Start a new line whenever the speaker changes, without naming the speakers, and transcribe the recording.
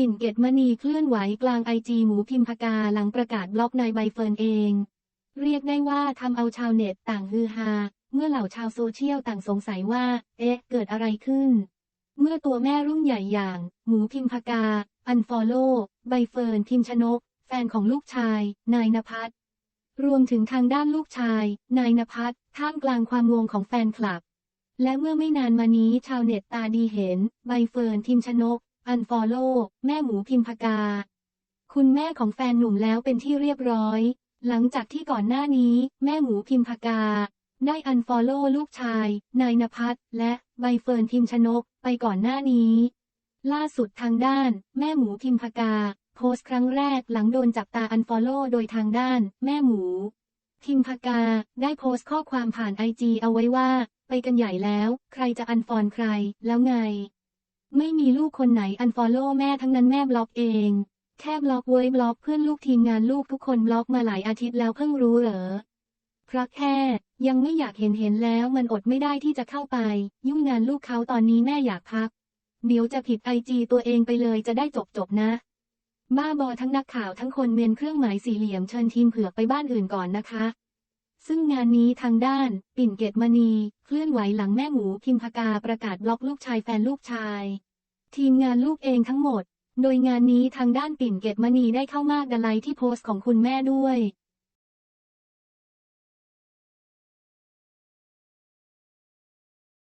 ปิ่นเกตมณีเคลื่อนไหวกลางไอจีหมูพิมพากาหลังประกาศบล็อกนายใบเฟิร์นเอง เรียกได้ว่าทำเอาชาวเน็ตต่างฮือฮา เมื่อเหล่าชาวโซเชียลต่างสงสัยว่า เอ๊ะ เกิดอะไรขึ้น เมื่อตัวแม่รุ่นใหญ่อย่าง หมูพิมพากา อันฟอลโล่ใบเฟิร์นพิมชนก แฟนของลูกชาย นายนภัสรวมถึงทางด้านลูกชาย นายนภัสท่ามกลางความงงของแฟนคลับ และเมื่อไม่นานมานี้ชาวเน็ตตาดีเห็น ใบเฟิร์นพิมชนก อันฟอลโล่แม่หมูพิมพกา คุณแม่ของแฟนหนุ่มแล้วเป็นที่เรียบร้อย หลังจากที่ก่อนหน้านี้ แม่หมูพิมพกา ได้อันฟอลโล่ลูกชาย นายนภัสและใบเฟิร์นพิมชนกไปก่อนหน้านี้ ล่าสุดทางด้าน แม่หมูพิมพกา โพสต์ครั้งแรกหลังโดนจับตาอันฟอลโล่โดยทางด้าน แม่หมูพิมพกาได้โพสต์ข้อความผ่านไอจีเอาไว้ว่า ไปกันใหญ่แล้ว ใครจะอันฟอนใครแล้วไง ไม่มีลูกคนไหนอันฟอลโล่แม่ทั้งนั้นแม่บล็อกเอง แค่บล็อกเว้ยบล็อกเพื่อนลูกทีมงานลูกทุกคนบล็อกมาหลายอาทิตย์แล้วเพิ่งรู้เหรอเพราะแค่ยังไม่อยากเห็นเห็นแล้วมันอดไม่ได้ที่จะเข้าไป ยุ่งงานลูกเขาตอนนี้แม่อยากพัก เดี๋ยวจะผิดไอจีตัวเองไปเลยจะได้จบจบนะ บ้าบอทั้งนักข่าวทั้งคนเมนเครื่องหมายสี่เหลี่ยมเชิญทีมเผือกไปบ้านอื่นก่อนนะคะ งานนี้ทางด้าน ปิ่นเกตมณี เคลื่อนไหวหลังแม่หมูพิมพากาประกาศบล็อกลูกชายแฟนลูกชาย ทีมงานลูกเองทั้งหมด โดยงานนี้ทางด้านปิ่นเกตมณีได้เข้ามากดไลค์ที่โพสต์ของคุณแม่ด้วย